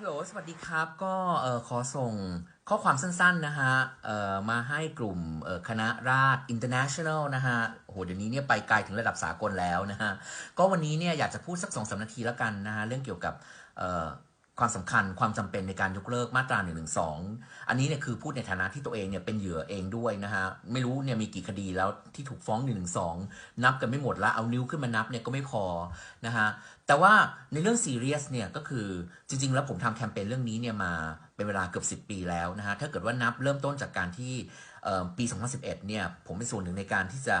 ฮัลโหล สวัสดีครับ ก็ขอส่งข้อความสั้นๆนะฮะมาให้กลุ่มคณะราษฎร international นะฮะโอ้โหเดี๋ยวนี้เนี่ยไปไกลถึงระดับสากลแล้วนะฮะ ก็วันนี้เนี่ยอยากจะพูดสักสองสามนาทีแล้วกันนะฮะ เรื่องเกี่ยวกับ ความสำคัญความจำเป็นในการยกเลิกมาตรา1นึอันนี้เนี่ยคือพูดในฐานะที่ตัวเองเนี่ยเป็นเหยื่อเองด้วยนะฮะไม่รู้เนี่ยมีกี่คดีแล้วที่ถูกฟ้อง1นึนับกันไม่หมดแล้วเอานิ้วขึ้นมานับเนี่ยก็ไม่พอนะฮะแต่ว่าในเรื่องซีเรียสเนี่ยก็คือจริง ๆ แล้วผมทำแคมเปญเรื่องนี้เนี่ยมาเป็นเวลาเกือบ 10 ปีแล้วนะฮะถ้าเกิดว่านับเริ่มต้นจากการที่เอ่อปี 2011เนี่ยผมเป็นส่วนหนึ่งในการที่จะ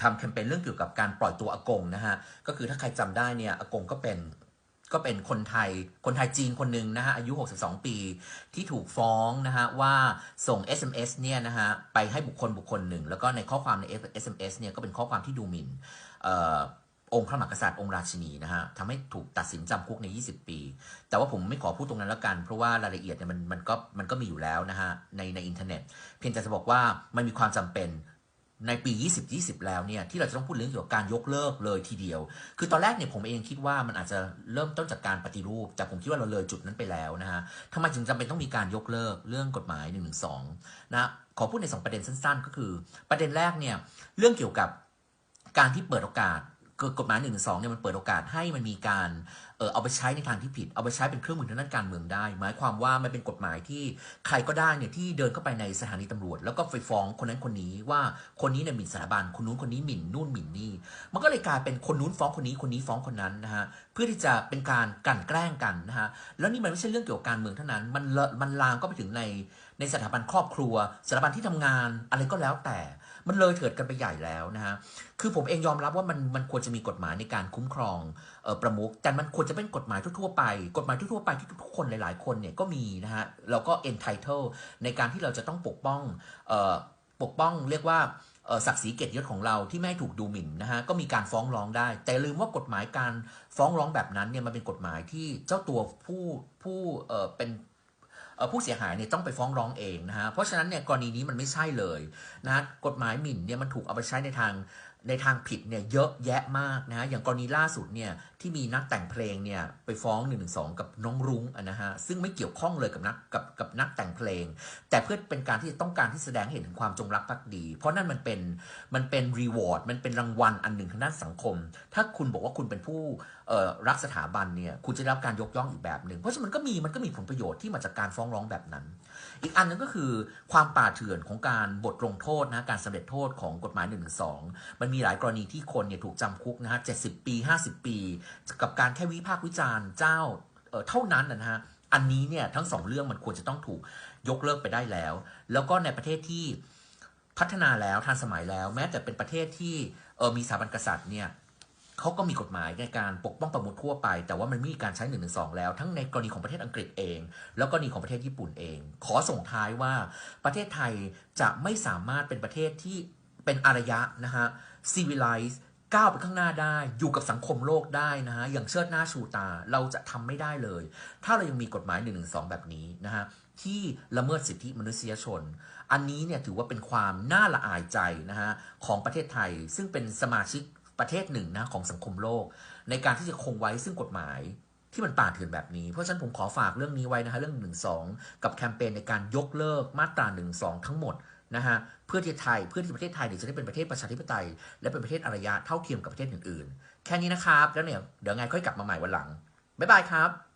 ทำแคมเปญเรื่องเกี่ยวกับการปล่อยตัวอากงนะฮะก็คือถ้าใครจำได้เนี่ยอากงก็เป็น ก็เป็นคนไทย คนไทยจีนคนหนึ่งนะฮะ อายุ 62 ปี ที่ถูกฟ้องนะฮะว่าส่ง SMS เนี่ยนะฮะไปให้บุคคลบุคคลหนึ่ง แล้วก็ในข้อความใน SMS เนี่ยก็เป็นข้อความที่ดูหมิ่นเอ่อองค์พระมหากษัตริย์องค์ราชินีนะฮะทำให้ถูกตัดสินจำคุกใน 20 ปี แต่ว่าผมไม่ขอพูดตรงนั้นแล้วกัน เพราะว่ารายละเอียดเนี่ยมันมันก็มันก็มีอยู่แล้วนะฮะในในอินเทอร์เน็ต เพียงแต่จะบอกว่ามันมีความจำเป็น ในปี 2020 แล้วเนี่ยที่เราจะต้องพูดเรื่องเกี่ยวกับการยกเลิกเลยทีเดียว คือตอนแรกเนี่ยผมเองคิดว่ามันอาจจะเริ่มต้นจากการปฏิรูป แต่ผมคิดว่าเราเลยจุดนั้นไปแล้วนะฮะทำไมถึงจำเป็นต้องมีการยกเลิกเรื่องกฎหมาย1นึนะขอพูดในสองประเด็นสั้น ๆ ก็คือ ประเด็นแรกเนี่ยเรื่องเกี่ยวกับการที่เปิดโอกาส กฎหมายหนึ่งสองเนี่ยมันเปิดโอกาสให้มันมีการเออเอาไปใช้ในทางที่ผิด เอาไปใช้เป็นเครื่องมือทางด้านการเมืองได้ หมายความว่ามันเป็นกฎหมายที่ใครก็ได้เนี่ยที่เดินเข้าไปในสถานีตำรวจ แล้วก็ไปฟ้องคนนั้นคนนี้ว่าคนนี้เนี่ยหมิ่นสถาบันคนนู้นคนนี้หมิ่นนู่นหมิ่นนี่ มันก็เลยกลายเป็นคนนู้นฟ้องคนนี้คนนี้ฟ้องคนนั้นนะฮะเพื่อที่จะเป็นการกลั่นแกล้งกันนะฮะแล้วนี่มันไม่ใช่เรื่องเกี่ยวกับการเมืองเท่านั้น มันเลอะมันลามก็ไปถึงในในสถาบันครอบครัวสถาบันที่ทำงานอะไรก็แล้วแต่ มันเลยเถิดกันไปใหญ่แล้วนะฮะคือผมเองยอมรับว่ามันมันควรจะมีกฎหมายในการคุ้มครองออประมุขแต่มันควรจะเป็นกฎหมายทั่วๆไป กฎหมายทั่วๆไปที่ทุกคนหลาย ๆ คนเนี่ยก็มีนะฮะแล้วก็ entitle ในการที่เราจะต้องปกป้องออปกป้องเรียกว่าศักดิ์ศรีเกียรติยศของเราที่ไม่ถูกดูหมิ่นนะฮะก็มีการฟ้องร้องได้ แต่ลืมว่ากฎหมายการฟ้องร้องแบบนั้นเนี่ยมันเป็นกฎหมายที่เจ้าตัวผู้ผู้เออเป็น ผู้เสียหายเนี่ยต้องไปฟ้องร้องเองนะฮะเพราะฉะนั้นเนี่ยกรณีนี้มันไม่ใช่เลยนะกฎหมายหมิ่นเนี่ยมันถูกเอาไปใช้ในทาง ในทางผิดเนี่ยเยอะแยะมากนะฮะอย่างกรณีล่าสุดเนี่ยที่มีนักแต่งเพลงเนี่ยไปฟ้อง1นึกับน้องรุ้งอะนะฮะซึ่งไม่เกี่ยวข้องเลยกับนักกับกับนักแต่งเพลง แต่เพื่อเป็นการที่ต้องการที่แสดงเห็นถึงความจงรักภักดี เพราะนั่นมันเป็นมันเป็นรีวอร์ดมันเป็นรางวัลอันหนึ่งทางด้านสังคม ถ้าคุณบอกว่าคุณเป็นผู้รักสถาบันเนี่ยคุณจะได้รับการยกย่องอีกแบบหนึ่งเพราะฉะนั้นมันก็มีมันก็มีผลประโยชน์ที่มาจากการฟ้องร้องแบบนั้น อีกอันนึงก็คือความป่าเถื่อนของการบทลงโทษนะการสำเร็จโทษของกฎหมาย1นึมันมีหลายกรณีที่คนเนี่ยถูกจำคุกนะฮะ70ปี50ปี กับการแค่วิพากษ์วิจารณ์เจ้าเท่านั้นนะฮะอันนี้เนี่ยทั้งสองเรื่องมันควรจะต้องถูกยกเลิกไปได้แล้ว แล้วก็ในประเทศที่พัฒนาแล้วทันสมัยแล้ว แม้แต่เป็นประเทศที่เออมีสถาบันกษัตริย์เนี่ยเขาก็มีกฎหมายในการปกป้องประมุขทั่วไป แต่ว่ามันไม่มีการใช้1นึแล้ว ทั้งในกรณีของประเทศอังกฤษเอง แล้วก็กรณีของประเทศญี่ปุ่นเอง ขอส่งท้ายว่าประเทศไทยจะไม่สามารถเป็นประเทศที่ เป็นอารยะนะฮะ civilize ก้าวไปข้างหน้าได้ อยู่กับสังคมโลกได้นะฮะ อย่างเชิดหน้าชูตา เราจะทำไม่ได้เลย ถ้าเรายังมีกฎหมาย1นึแบบนี้นะฮะ ที่ละเมิดสิทธิมนุษยชน อันนี้เนี่ยถือว่าเป็นความน่าละอายใจนะฮะของประเทศไทย ซึ่งเป็นสมาชิกประเทศหนึ่งนะของสังคมโลก ในการที่จะคงไว้ซึ่งกฎหมายที่มันป่าเถื่อนแบบนี้ เพราะฉะนั้นผมขอฝากเรื่องนี้ไว้นะฮะเรื่อง1นึกับแคมเปญในการยกเลิกมาตรา1นึทั้งหมด นะฮะเพื่อที่ไทยเพื่อที่ประเทศไทยเนี่ยจะได้เป็นประเทศประชาธิปไตย และเป็นประเทศอารยะเท่าเทียมกับประเทศอื่นๆ แค่นี้นะครับ แล้วเนี่ยเดี๋ยวไงค่อยกลับมาใหม่วันหลังบ๊ายบายครับ